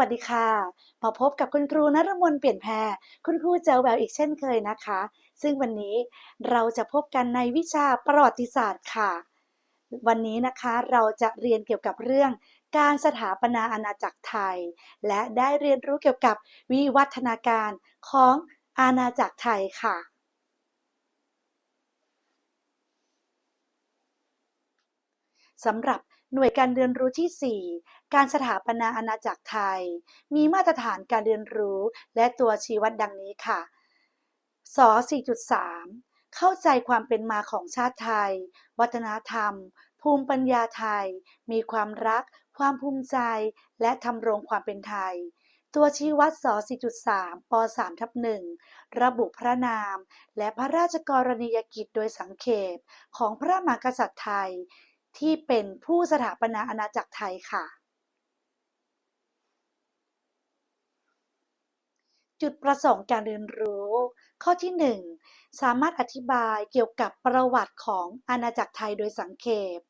สวัสดีค่ะ มาพบกับคุณครูนรมนเปลี่ยนแพรคุณครูเจอแววอีกเช่นเคยนะคะ ซึ่งวันนี้เราจะพบกันในวิชาประวัติศาสตร์ค่ะ วันนี้นะคะเราจะเรียนเกี่ยวกับเรื่องการสถาปนาอาณาจักรไทย และได้เรียนรู้เกี่ยวกับวิวัฒนาการของอาณาจักรไทยค่ะสำหรับ หน่วยการเรียนรู้ที่ 4 การสถาปนาอาณาจักรไทย มีมาตรฐานการเรียนรู้และตัวชี้วัดดังนี้ค่ะส4.3 เข้าใจความเป็นมาของชาติไทย วัฒนธรรม ภูมิปัญญาไทย มีความรัก ความภูมิใจ และทำรงความเป็นไทย ตัวชี้วัดส4.3ป3ทับ1ระบุพระนาม และพระราชกรณียกิจโดยสังเขปของพระมหากษัตริย์ไทย ที่เป็นผู้สถาปนาอาณาจักรไทยค่ะ จุดประสงค์การเรียนรู้ ข้อที่ 1 สามารถอธิบายเกี่ยวกับประวัติของอาณาจักรไทยโดยสังเขป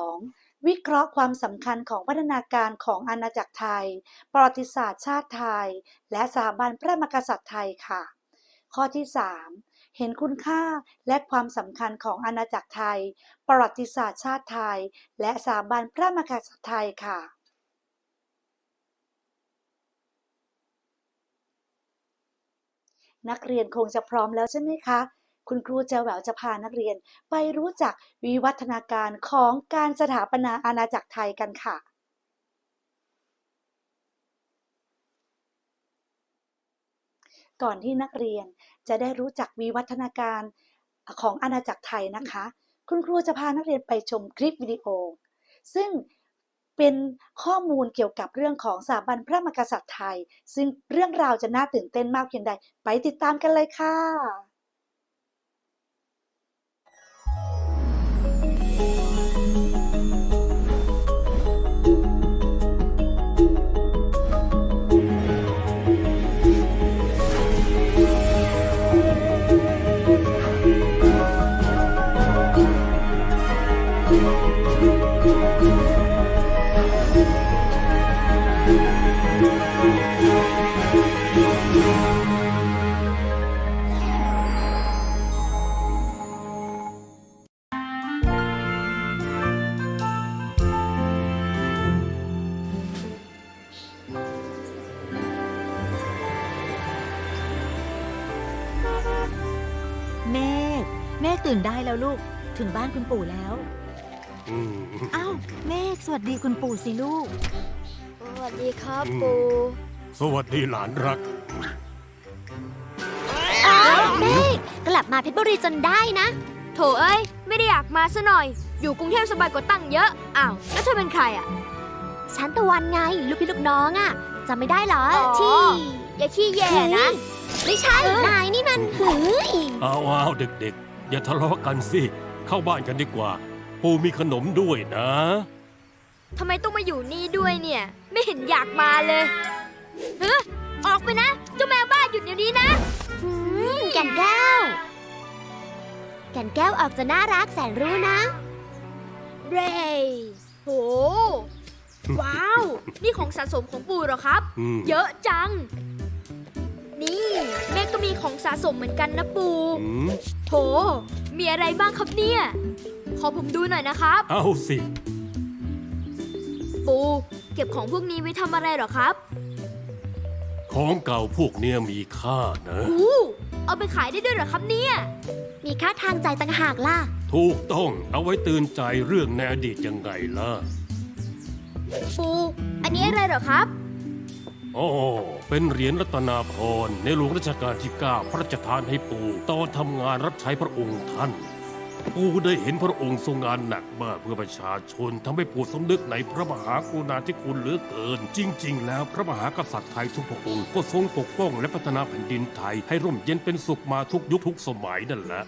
2. วิเคราะห์ความสำคัญของพัฒนาการของอาณาจักรไทย ประวัติศาสตร์ชาติไทย และสถาบันพระมหากษัตริย์ไทยค่ะ ข้อที่ 3 เห็นคุณค่าและความสำคัญของอาณาจักรไทย ประวัติศาสตร์ชาติไทย และสถาบันพระมหากษัตริย์ไทยค่ะนักเรียนคงจะพร้อมแล้วใช่ไหมคะ คุณครูเจาแหววจะพานักเรียนไปรู้จักวิวัฒนาการของการสถาปนาอาณาจักรไทยกันค่ะ ก่อนที่นักเรียนจะได้รู้จักวิวัฒนาการของอาณาจักรไทยนะคะ คุณครูจะพานักเรียนไปชมคลิปวิดีโอ ซึ่งเป็นข้อมูลเกี่ยวกับเรื่องของสถาบันพระมหากษัตริย์ไทย ซึ่งเรื่องราวจะน่าตื่นเต้นมากเพียงใด ไปติดตามกันเลยค่ะ ตื่นได้แล้วลูก ถึงบ้านคุณปู่แล้ว อืมอ้าวเมฆสวัสดีคุณปู่สิลูก สวัสดีครับอืมปูสวัสดีหลานรักเมฆกลับมาเพชรบุรีจนได้นะ โถเอ้ย ไม่ได้อยากมาซะหน่อย อยู่กรุงเทพสบายกว่าตั้งเยอะ อ้าว แล้วเธอเป็นใครอะ ฉันตะวันไง ลูกพี่ลูกน้องอะจำไม่ได้เหรอที่อย่าขี้แย่นะ ไม่ใช่นายนี่มันหืยเอาเอาเด็กๆ อย่าทะเลาะกันสิ เข้าบ้านกันดีกว่า ปู่มีขนมด้วยนะ ทำไมต้องมาอยู่นี่ด้วยเนี่ย ไม่เห็นอยากมาเลยเฮ้ยออกไปนะ เจ้าแมวบ้าหยุดเดี๋ยวนี้นะ แก่นแก้ว แก่นแก้วออกจะน่ารักแสนรู้นะ เรย์โห ว้าว นี่ของสะสมของปู่เหรอครับ อืม เยอะจัง นี่ แม่ก็มีของสะสมเหมือนกันนะปู่อืมโถ มีอะไรบ้างครับเนี่ย ขอผมดูหน่อยนะครับ เอาสิ ปู เก็บของพวกนี้ไว้ทำอะไรเหรอครับของเก่าพวกเนี้ยมีค่านะอู้เอาไปขายได้ด้วยเหรอครับเนี่ย มีค่าทางใจต่างหากล่ะ ถูกต้องเอาไว้ตื่นใจเรื่องในอดีตยังไงล่ะปู อันนี้อะไรเหรอครับ อ๋อ เป็นเหรียญรัตนาพรณ์ในหลวงรัชกาลที่ 9 พระราชทานให้ปู่ตอนทำงานรับใช้พระองค์ท่าน ปู่ได้เห็นพระองค์ทรงงานหนักมากเพื่อประชาชนทำให้ปู่สำนึกในพระมหากรุณาธิคุณเหลือเกิน จริง ๆ แล้วพระมหากษัตริย์ไทยทุกพระองค์ก็ทรงปกป้องและพัฒนาแผ่นดินไทย ให้ร่มเย็นเป็นสุขมาทุกยุคทุกสมัยนั่นแหละ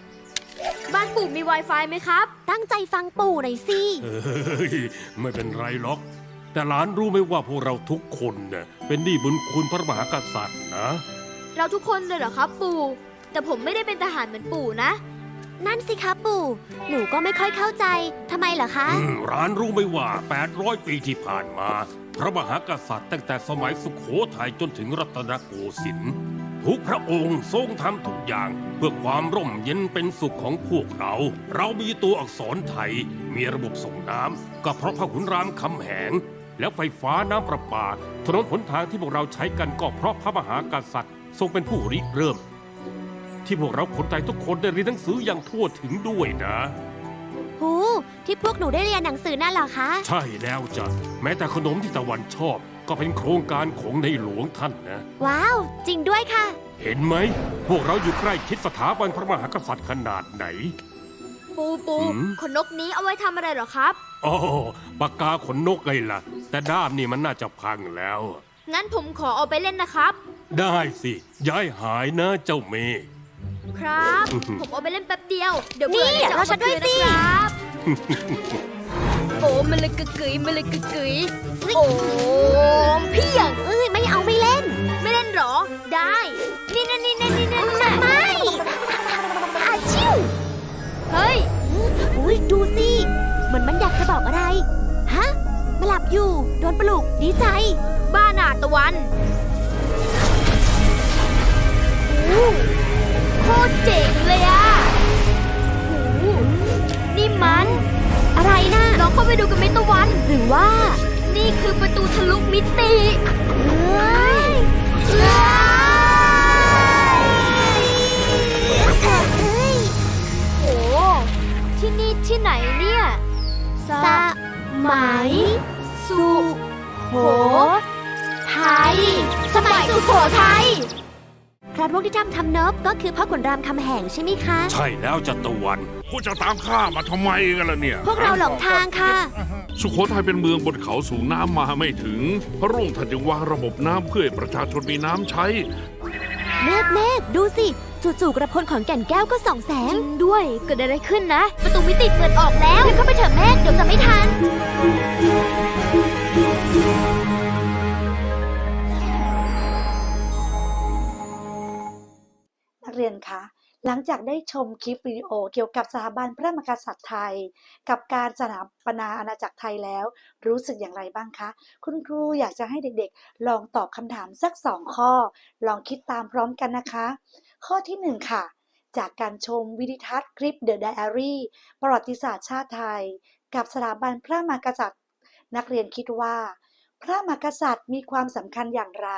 บ้านปู่มี Wi-Fi ไหมครับ ตั้งใจฟังปู่หน่อยสิเฮ้ยไม่เป็นไรหรอก แต่หลานรู้ไหมว่าพวกเราทุกคนเน่ะเป็นหนี้บุญคุณพระมหากษัตริย์นะ เราทุกคนเลยเหรอครับปู่ แต่ผมไม่ได้เป็นทหารเหมือนปู่นะ นั่นสิคะปู่ หนูก็ไม่ค่อยเข้าใจทำไมเหรอคะ อืมร้านรู้ไหมว่า 800 ปีที่ผ่านมา พระมหากษัตริย์ตั้งแต่สมัยสุขโขทัยจนถึงรัตนโกสินทร์ทุกพระองค์ทรงทำทุกอย่าง เพื่อความร่มเย็นเป็นสุขของพวกเรา เรามีตัวอักษรไทย มีระบบส่งน้ำก็เพราะพระขุนรามคำแหง แล้วไฟฟ้าน้ำประปา ถนนหนทางที่พวกเราใช้กันก็เพราะพระมหากษัตริย์ ทรงเป็นผู้ริเริ่ม ที่พวกเราคนไทยทุกคนได้เรียนหนังสืออย่างทั่วถึงด้วยนะ หูที่พวกหนูได้เรียนหนังสือนั่นเหรอคะ ใช่แล้วจ้ะแม้แต่ขนมที่ตะวันชอบ ก็เป็นโครงการของในหลวงท่านนะ ว้าว จริงด้วยค่ะ เห็นไหม พวกเราอยู่ใกล้คิดสถาบันพระมหากษัตริย์ขนาดไหน ปูปูหืมขนนกนี้เอาไว้ทำอะไรเหรอครับอ๋อปากกาขนนกไงล่ะ แต่ด้ามนี่มันน่าจะพังแล้ว งั้นผมขอเอาไปเล่นนะครับ ได้สิย้ายหายนะเจ้าเมฆครับอื้อหือผมเอาไปเล่นแป๊บเดียว เดี๋ยวเบื่อนี่จะเราฉันด้วยสิ นะครับ โอ้มันเลยกึกกึ๋ยมันเลยกึกกึ๋ยโอ้เพียงเอ้ยไม่เอาไม่เล่น ไม่เล่นเหรอ ได้ นี่นะนี่นะนี่ เฮ้ย อุ้ยดูสิ เหมือนมันอยากจะบอกอะไร ฮะมาหลับอยู่ โดนปลุก ดีใจ บ้าหนาตะวันโอ้โคตรเจ๋งเลยอะโอ้นี่มัน อะไรนะลองเข้าไปดูกันไหมตะวัน หรือว่า นี่คือประตูทะลุมิติเอ้ย ไหนเนี่ย สมัย สุโขทัย สมัยสุโขทัย พระร่วงที่ทำทำเนิบก็คือพ่อขุนรามคำแหงใช่ไหมคะ ใช่แล้วจัตวัน พวกจะตามข้ามาทำไมกันล่ะเนี่ย พวกเราหลงทางค่ะ สุโขทัยเป็นเมืองบนเขาสูงน้ำมาไม่ถึง พระรุ่งท่านจึงวางระบบน้ำเพื่อให้ประชาชนมีน้ำใช้ เมฆเมฆดูสิ จู่ๆกระพลของแก่นแก้วก็ส่องแสจง ริงด้วย เกิดอะไรขึ้นนะ ประตูมิติเปิดออกแล้วรีบเข้าไปเถอะเมฆเดี๋ยวจะไม่ทัน นักเรียนคะ หลังจากได้ชมคลิปวิดีโอเกี่ยวกับสถาบันพระมหากษัตริย์ไทย กับการสถาปนาอาณาจักรไทยแล้ว รู้สึกอย่างไรบ้างคะ คุณครูอยากจะให้เด็กๆ ลองตอบคำถามสักสองข้อ ลองคิดตามพร้อมกันนะคะ ข้อที่หนึ่งค่ะ จากการชมวิดิทัศน์คลิป The Diary ประวัติศาสตร์ชาติไทย กับสถาบันพระมหากษัตริย์ นักเรียนคิดว่า พระมหากษัตริย์มีความสำคัญอย่างไร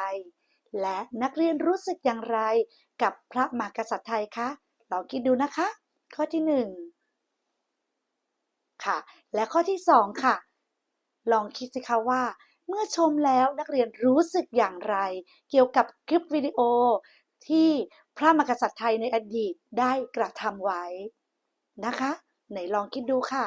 และนักเรียนรู้สึกอย่างไร กับพระมหากษัตริย์ไทยคะลองคิดดูนะคะ ข้อที่หนึ่งค่ะ และข้อที่สองค่ะ ลองคิดสิคะว่า เมื่อชมแล้วนักเรียนรู้สึกอย่างไร เกี่ยวกับคลิปวิดีโอ ที่พระมหากษัตริย์ไทยในอดีตได้กระทำไว้นะคะ ไหนลองคิดดูค่ะ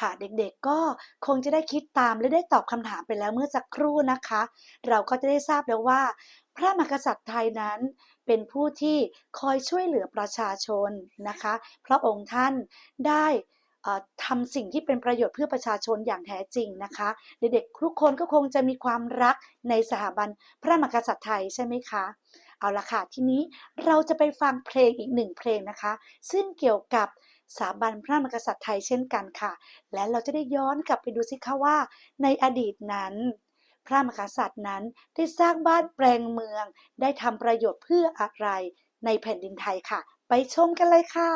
ค่ะเด็กๆก็คงจะได้คิดตามและได้ตอบคำถามไปแล้วเมื่อสักครู่นะคะ เราก็จะได้ทราบแล้วว่า พระมหากษัตริย์ไทยนั้นเป็นผู้ที่คอยช่วยเหลือประชาชนนะคะ พระองค์ท่านได้ทำสิ่งที่เป็นประโยชน์เพื่อประชาชนอย่างแท้จริงนะคะ เด็กๆทุกคนก็คงจะมีความรักในสถาบันพระมหากษัตริย์ไทยใช่ไหมคะเอาละค่ะทีนี้เราจะไปฟังเพลงอีกหนึ่งเพลงนะคะ ซึ่งเกี่ยวกับ สถาบันพระมหากษัตริย์ไทยเช่นกันค่ะ และเราจะได้ย้อนกลับไปดูสิคะว่าในอดีตนั้นพระมหากษัตริย์นั้นได้สร้างบ้านแปลงเมือง ได้ทำประโยชน์เพื่ออะไรในแผ่นดินไทยค่ะ ไปชมกันเลยค่ะ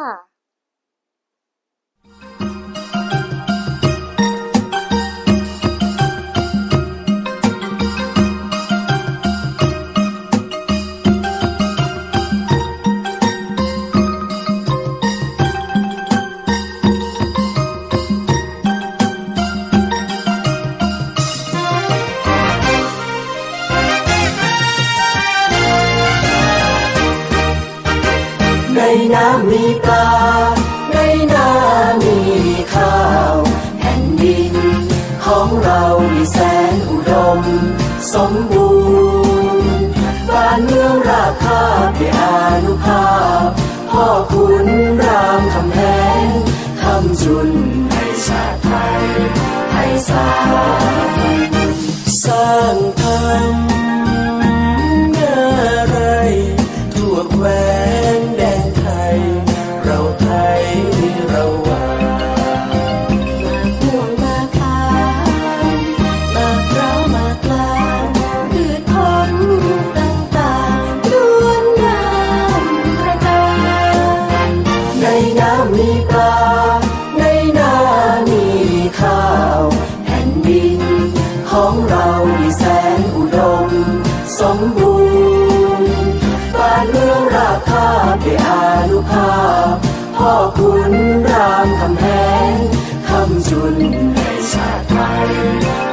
ให้ชาติไทย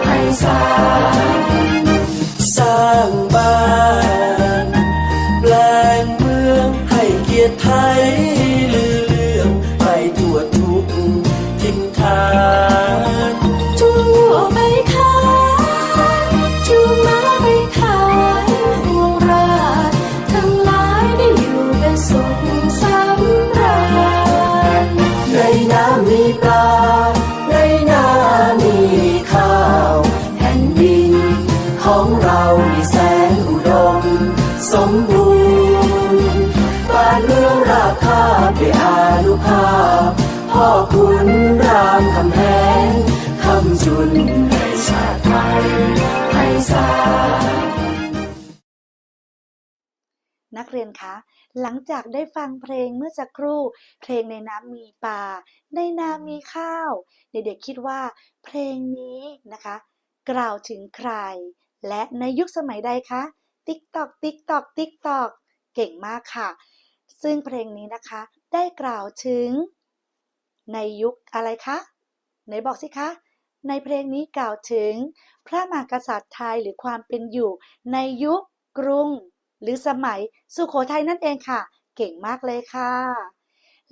ให้สร้า รามคำแหงคำจุนให้ชาติไทยให้สานักเรียนคะ หลังจากได้ฟังเพลงเมื่อสักครู่ เพลงในน้ำมีปลา ในนามีข้าว เด็กๆคิดว่า เพลงนี้นะคะ กล่าวถึงใคร และในยุคสมัยใดคะ ติ๊กตอก ติ๊กตอก ติ๊กตอก เก่งมากค่ะ ซึ่งเพลงนี้นะคะ ได้กล่าวถึง ในยุคอะไรคะไหนบอกสิคะในเพลงนี้กล่าวถึง พระมหากษัตริย์ไทยหรือความเป็นอยู่ ในยุคกรุง หรือสมัยสุโขทัยนั่นเองค่ะ เก่งมากเลยค่ะ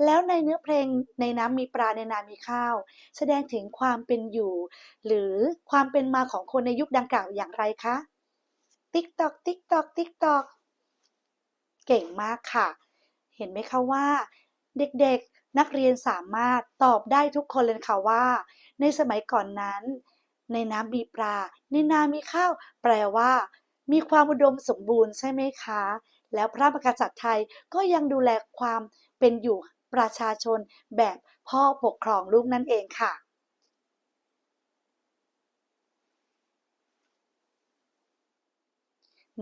แล้วในเนื้อเพลงในน้ำมีปลาในนามีข้าว แสดงถึงความเป็นอยู่ หรือความเป็นมาของคนในยุคดังกล่าวอย่างไรคะติ๊กตอกติ๊กตอกติ๊กตอกเก่งมากค่ะ เห็นไหมคะว่า เด็กๆ นักเรียนสามารถตอบได้ทุกคนเลยค่ะว่า ในสมัยก่อนนั้น ในน้ำมีปลา ในนามีข้าว แปลว่า มีความอุดมสมบูรณ์ใช่ไหมคะ แล้วพระมหากษัตริย์ไทยก็ยังดูแลความเป็นอยู่ประชาชนแบบพ่อปกครองลูกนั่นเองค่ะ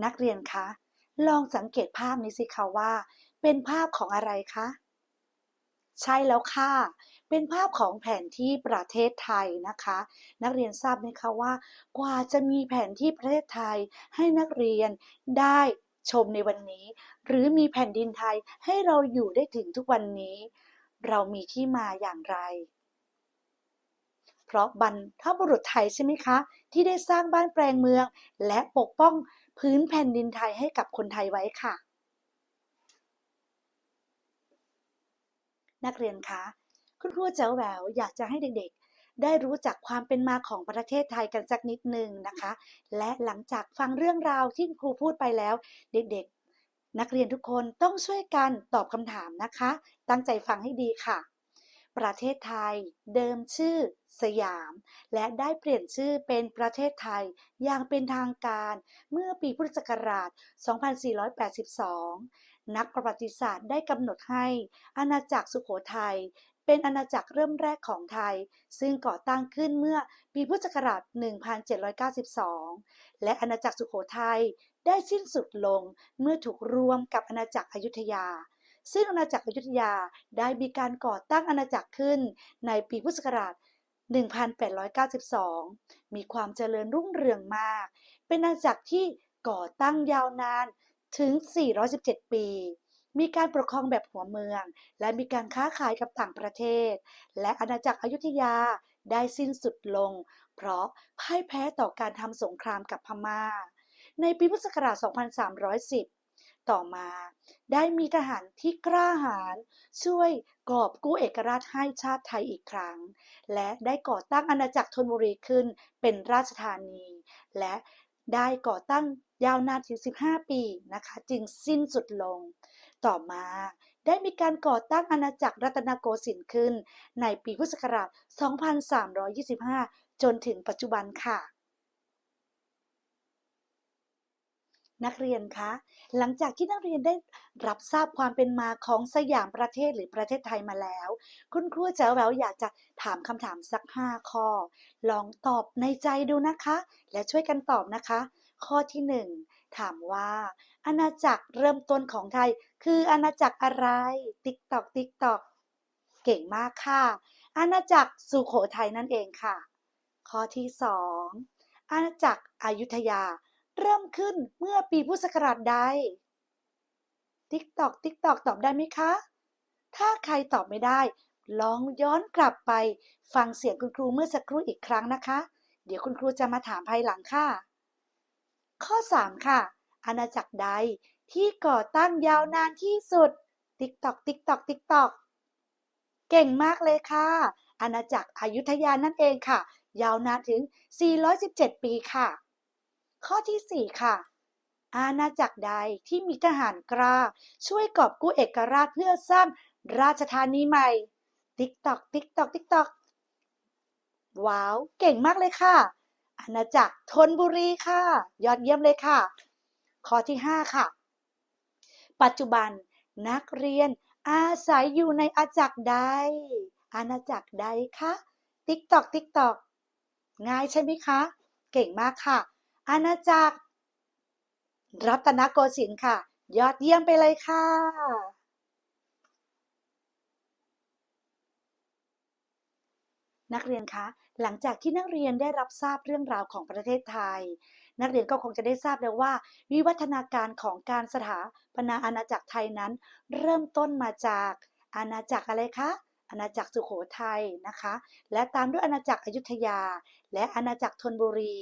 นักเรียนคะ ลองสังเกตภาพนี้สิคะว่า เป็นภาพของอะไรคะ ใช่แล้วค่ะ เป็นภาพของแผนที่ประเทศไทยนะคะ นักเรียนทราบไหมคะว่า กว่าจะมีแผนที่ประเทศไทยให้นักเรียนได้ชมในวันนี้ หรือมีแผ่นดินไทยให้เราอยู่ได้ถึงทุกวันนี้ เรามีที่มาอย่างไร เพราะบรรพบุรุษไทยใช่ไหมคะ ที่ได้สร้างบ้านแปลงเมือง และปกป้องพื้นแผ่นดินไทยให้กับคนไทยไว้ค่ะ นักเรียนคะคุณครูเจ๋วแหววอยากจะให้เด็กๆ ได้รู้จักความเป็นมาของประเทศไทยกันสักนิดหนึ่งนะคะ และหลังจากฟังเรื่องราวที่ครูพูดไปแล้ว เด็กๆ นักเรียนทุกคนต้องช่วยกันตอบคำถามนะคะ ตั้งใจฟังให้ดีค่ะ ประเทศไทย เดิมชื่อ สยาม และได้เปลี่ยนชื่อเป็นประเทศไทยอย่างเป็นทางการ เมื่อปีพุทธศักราช 2482 นักประวัติศาสตร์ได้กำหนดให้ อาณาจักรสุโขทัยเป็นอาณาจักรเริ่มแรกของไทย ซึ่งก่อตั้งขึ้นเมื่อปีพุทธศักราช 1792 และอาณาจักรสุโขทัยได้สิ้นสุดลงเมื่อถูกรวมกับอาณาจักรอยุธยา ซึ่งอาณาจักรอยุธยาได้มีการก่อตั้งอาณาจักรขึ้นในปีพุทธศักราช 1892 มีความเจริญรุ่งเรืองมาก เป็นอาณาจักรที่ก่อตั้งยาวนาน ถึง 417 ปี มีการปกครองแบบหัวเมือง และมีการค้าขายกับต่างประเทศ และอาณาจักรอยุธยาได้สิ้นสุดลง เพราะพ่ายแพ้ต่อการทำสงครามกับพม่า ในปีพุทธศักราช 2310 ต่อมา ได้มีทหารที่กล้าหาญช่วยกอบกู้เอกราชให้ชาติไทยอีกครั้ง และได้ก่อตั้งอาณาจักรธนบุรีขึ้นเป็นราชธานี และได้ก่อตั้ง ยาวนานถึง 15 ปีนะคะจึงสิ้นสุดลง ต่อมาได้มีการก่อตั้งอาณาจักรรัตนโกสินทร์ขึ้น ในปีพุทธศักราช 2325 จนถึงปัจจุบันค่ะ นักเรียนคะ หลังจากที่นักเรียนได้รับทราบความเป็นมาของสยามประเทศหรือประเทศไทยมาแล้ว คุณครูแจ๋วแววอยากจะถามคำถามสัก 5 ข้อ ลองตอบในใจดูนะคะ และช่วยกันตอบนะคะ ข้อที่1ถามว่า อาณาจักรเริ่มต้นของไทย คืออาณาจักรอะไร ติ๊กตอกติ๊กตอกเก่งมากค่ะ อาณาจักรสุโขทัยนั่นเองค่ะ ข้อที่2อาณาจักรอยุธยา เริ่มขึ้นเมื่อปีพุทธศักราชใด ติ๊กตอกติ๊กตอกตอบได้ไหมคะ ถ้าใครตอบไม่ได้ ลองย้อนกลับไป ฟังเสียงคุณครูเมื่อสักครู่อีกครั้งนะคะ เดี๋ยวคุณครูจะมาถามภายหลังค่ะ ข้อ 3 ค่ะ อาณาจักรใดที่ก่อตั้งยาวนานที่สุด ติ๊กตอก ติ๊กตอก ติ๊กตอก เก่งมากเลยค่ะ อาณาจักรอยุธยานั่นเองค่ะ ยาวนานถึง 417 ปีค่ะ ข้อทีสี่4 ค่ะ อาณาจักรใดที่มีทหารกล้า ช่วยกอบกู้เอกราชเพื่อสร้างราชธานีใหม่ ติ๊กตอก ติ๊กตอก ติ๊กตอก ว้าว เก่งมากเลยค่ะ อาณาจักรธนบุรีค่ะ ยอดเยี่ยมเลยค่ะ ข้อที่ 5 ค่ะ ปัจจุบันนักเรียนอาศัยอยู่ในอาณาจักรใด อาณาจักรใดคะติ๊กตอกติ๊กตอกง่ายใช่ไหมคะ เก่งมากค่ะ อาณาจักร รัตนโกสินทร์ค่ะ ยอดเยี่ยมไปเลยค่ะ นักเรียนคะ หลังจากที่นักเรียนได้รับทราบเรื่องราวของประเทศไทย นักเรียนก็คงจะได้ทราบแล้วว่า วิวัฒนาการของการสถาปนาอาณาจักรไทยนั้น เริ่มต้นมาจากอาณาจักรอะไรคะอาณาจักรสุโขทัยนะคะ และตามด้วยอาณาจักรอยุธยา และอาณาจักรธนบุรี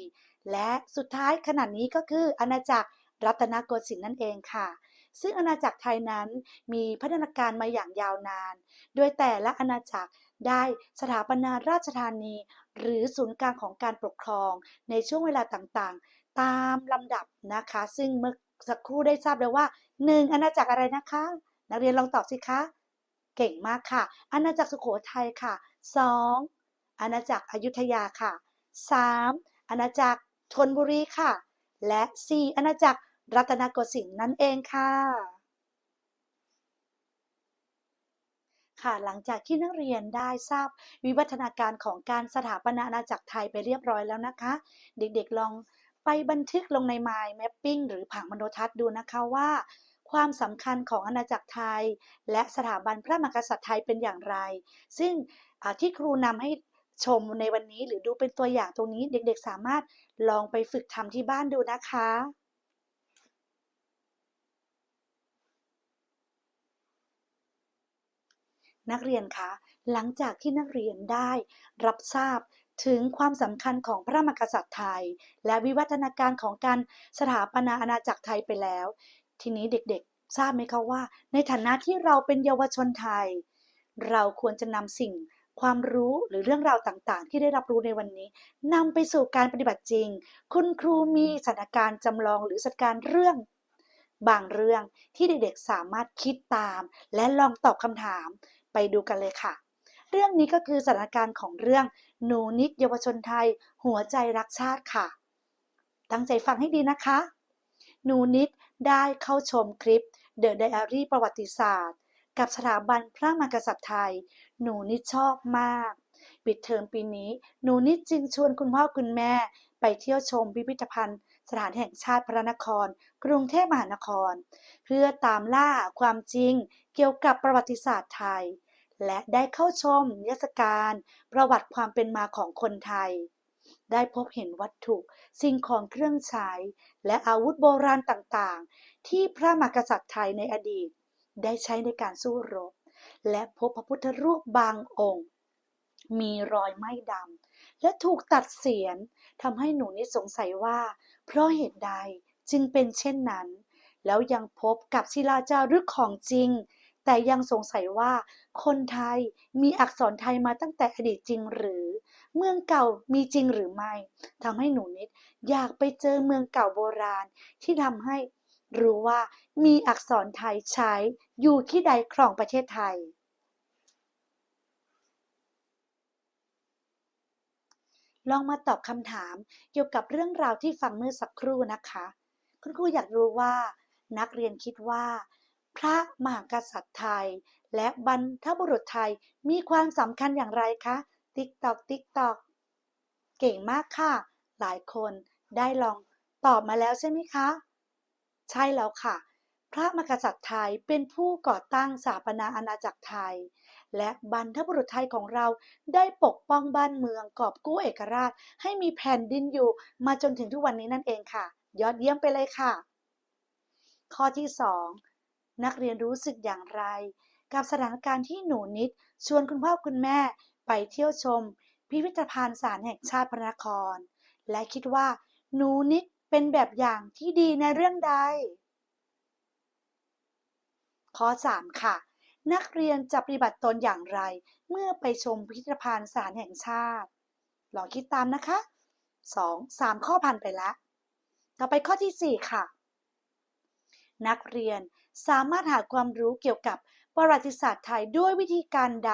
และสุดท้ายขนาดนี้ก็คืออาณาจักรรัตนโกสินทร์นั่นเองค่ะ ซึ่งอาณาจักรไทยนั้นมีพัฒนาการมาอย่างยาวนาน โดยแต่ละอาณาจักร ได้สถาปนาราชธานี หรือศูนย์กลางของการปกครองในช่วงเวลาต่างๆ ตามลำดับนะคะ ซึ่งเมื่อสักครู่ได้ทราบแล้วว่า 1. อาณาจักรอะไรนะคะ นักเรียนลองตอบสิคะ เก่งมากค่ะ อาณาจักรสุโขทัยค่ะ 2. อาณาจักรอยุธยาค่ะ 3. อาณาจักรธนบุรีค่ะ และ 4. อาณาจักรรัตนโกสินทร์นั่นเองค่ะ ค่ะ หลังจากที่นักเรียนได้ทราบวิวัฒนาการของการสถาปนาอาณาจักรไทยไปเรียบร้อยแล้วนะคะ เด็กๆลองไปบันทึกลงใน Mind Mapping หรือผังมโนทัศน์ดูนะคะว่า ความสำคัญของอาณาจักรไทย และสถาบันพระมหากษัตริย์ไทยเป็นอย่างไร ซึ่งที่ครูนำให้ชมในวันนี้หรือดูเป็นตัวอย่างตรงนี้เด็กๆสามารถลองไปฝึกทำที่บ้านดูนะคะ นักเรียนคะหลังจากที่นักเรียนได้รับทราบถึงความสำคัญของพระมหากษัตริย์ไทย และวิวัฒนาการของการสถาปนาอาณาจักรไทยไปแล้ว ทีนี้เด็กๆ ทราบไหมคะว่า ในฐานะที่เราเป็นเยาวชนไทย เราควรจะนำสิ่งความรู้หรือเรื่องราวต่างๆ ที่ได้รับรู้ในวันนี้นำไปสู่การปฏิบัติจริง คุณครูมีสถานการณ์จำลองหรือสถานการณ์เรื่อง บางเรื่องที่เด็กๆสามารถคิดตาม และลองตอบคำถาม ไปดูกันเลยค่ะ เรื่องนี้ก็คือสถานการณ์ของเรื่องหนูนิดเยาวชนไทย หัวใจรักชาติค่ะ ตั้งใจฟังให้ดีนะคะ หนูนิดได้เข้าชมคลิป The Diary ประวัติศาสตร์ กับสถาบันพระมหากษัตริย์ไทย หนูนิดชอบมาก ปิดเทอมปีนี้ หนูนิดจึงชวนคุณพ่อคุณแม่ ไปเที่ยวชมพิพิธภัณฑ์ สถานแห่งชาติพระนคร กรุงเทพมหานคร เพื่อตามล่าความจริงเกี่ยวกับประวัติศาสตร์ไทย และได้เข้าชมนิทรรศการ ประวัติความเป็นมาของคนไทย ได้พบเห็นวัตถุสิ่งของเครื่องใช้ และอาวุธโบราณต่างๆ ที่พระมหากษัตริย์ไทยในอดีต ได้ใช้ในการสู้รบ และพบพระพุทธรูปบางองค์ มีรอยไหม้ดำ และถูกตัดเสียนทำให้หนูนิดสงสัยว่า เพราะเหตุใดจึงเป็นเช่นนั้น แล้วยังพบกับศิลาจารึกของจริง แต่ยังสงสัยว่าคนไทยมีอักษรไทยมาตั้งแต่อดีตจริงหรือ เมืองเก่ามีจริงหรือไม่ทำให้หนูนิดอยากไปเจอเมืองเก่าโบราณที่ทำให้รู้ว่ามีอักษรไทยใช้อยู่ที่ใดครองประเทศไทย ลองมาตอบคำถามเกี่ยวกับเรื่องราวที่ฟังเมื่อสักครู่นะคะ คุณครูอยากรู้ว่า นักเรียนคิดว่า พระมหากษัตริย์ไทย และบรรพบุรุษไทยมีความสำคัญอย่างไรคะ ติ๊กตอกติ๊กตอกเก่งมากค่ะ หลายคนได้ลองตอบมาแล้วใช่ไหมคะ ใช่แล้วค่ะ พระมหากษัตริย์ไทยเป็นผู้ก่อตั้งสถาปนาอาณาจักรไทย และบรรพบุรุษไทยของเราได้ปกป้องบ้านเมืองกอบกู้เอกราช ให้มีแผ่นดินอยู่มาจนถึงทุกวันนี้นั่นเองค่ะ ยอดเยี่ยมไปเลยค่ะ ข้อที่ 2 นักเรียนรู้สึกอย่างไร กับสถานการณ์ที่หนูนิด ชวนคุณพ่อคุณแม่ไปเที่ยวชม พิพิธภัณฑ์สารแห่งชาติพระนคร และคิดว่า หนูนิดเป็นแบบอย่างที่ดีในเรื่องใดข้อ 3 ค่ะ นักเรียนจะปฏิบัติตนอย่างไร เมื่อไปชมพิพิธภัณฑ์สารแห่งชาติ ลองคิดตามนะคะ 2 3 ข้อผ่านไปแล้ว ต่อไปข้อทีสี่ 4 ค่ะ นักเรียนสามารถหาความรู้เกี่ยวกับประวัติศาสตร์ไทยด้วยวิธีการใด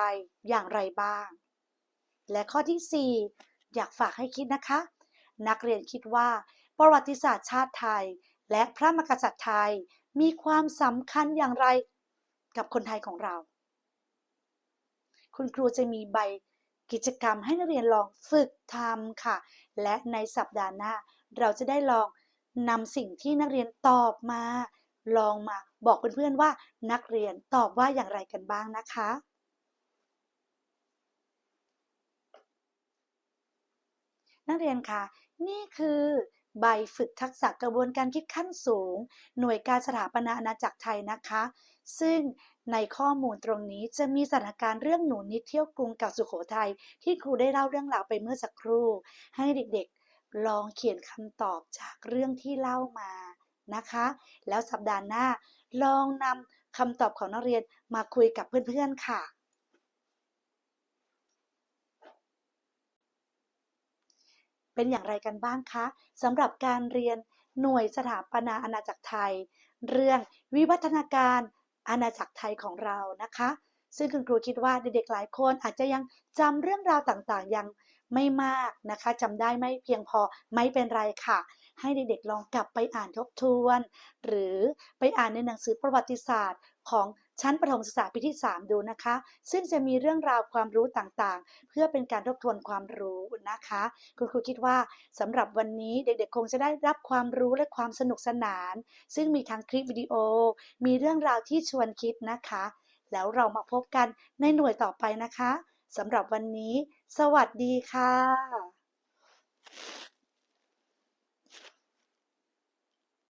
อย่างไรบ้าง และข้อที่ 4 อยากฝากให้คิดนะคะ นักเรียนคิดว่า ประวัติศาสตร์ชาติไทย และพระมหากษัตริย์ไทยมีความสำคัญอย่างไร กับคนไทยของเรา คุณครูจะมีใบกิจกรรมให้นักเรียนลองฝึกทำค่ะ และในสัปดาห์หน้า เราจะได้ลองนำสิ่งที่นักเรียนตอบมา ลองมาบอกเพื่อนๆว่านักเรียนตอบว่าอย่างไรกันบ้างนะคะนักเรียนคะนี่คือใบฝึกทักษะกระบวนการคิดขั้นสูง หน่วยการสถาปนาอาณาจักรไทยนะคะ ซึ่งในข้อมูลตรงนี้จะมีสถานการณ์เรื่องหนูนิดเที่ยวกรุงกับสุขโขทัยที่ครูได้เล่าเรื่องราวไปเมื่อสักครู่ ให้เด็กๆลองเขียนคำตอบจากเรื่องที่เล่ามานะคะ แล้วสัปดาห์หน้า ลองนำคำตอบของนักเรียนมาคุยกับเพื่อนๆค่ะ เป็นอย่างไรกันบ้างคะสำหรับการเรียนหน่วยสถาปนาอาณาจักรไทย เรื่องวิวัฒนาการ อาณาจักรไทยของเรานะคะ ซึ่งคุณครูคิดว่าเด็กๆหลายคนอาจจะยังจำเรื่องราวต่างๆ ยังไม่มากนะคะจำได้ไม่เพียงพอไม่เป็นไรค่ะ ให้เด็กๆลองกลับไปอ่านทบทวน หรือไปอ่านในหนังสือประวัติศาสตร์ของ ชั้นประถมศึกษาปีที่ 3 ดูนะคะ ซึ่งจะมีเรื่องราวความรู้ต่างๆ เพื่อเป็นการทบทวนความรู้นะคะ คุณครูคิดว่าสำหรับวันนี้เด็กๆ คงจะได้รับความรู้และความสนุกสนาน ซึ่งมีทั้งคลิปวิดีโอ มีเรื่องราวที่ชวนคิดนะคะ แล้วเรามาพบกันในหน่วยต่อไปนะคะสำหรับวันนี้ สวัสดีค่ะ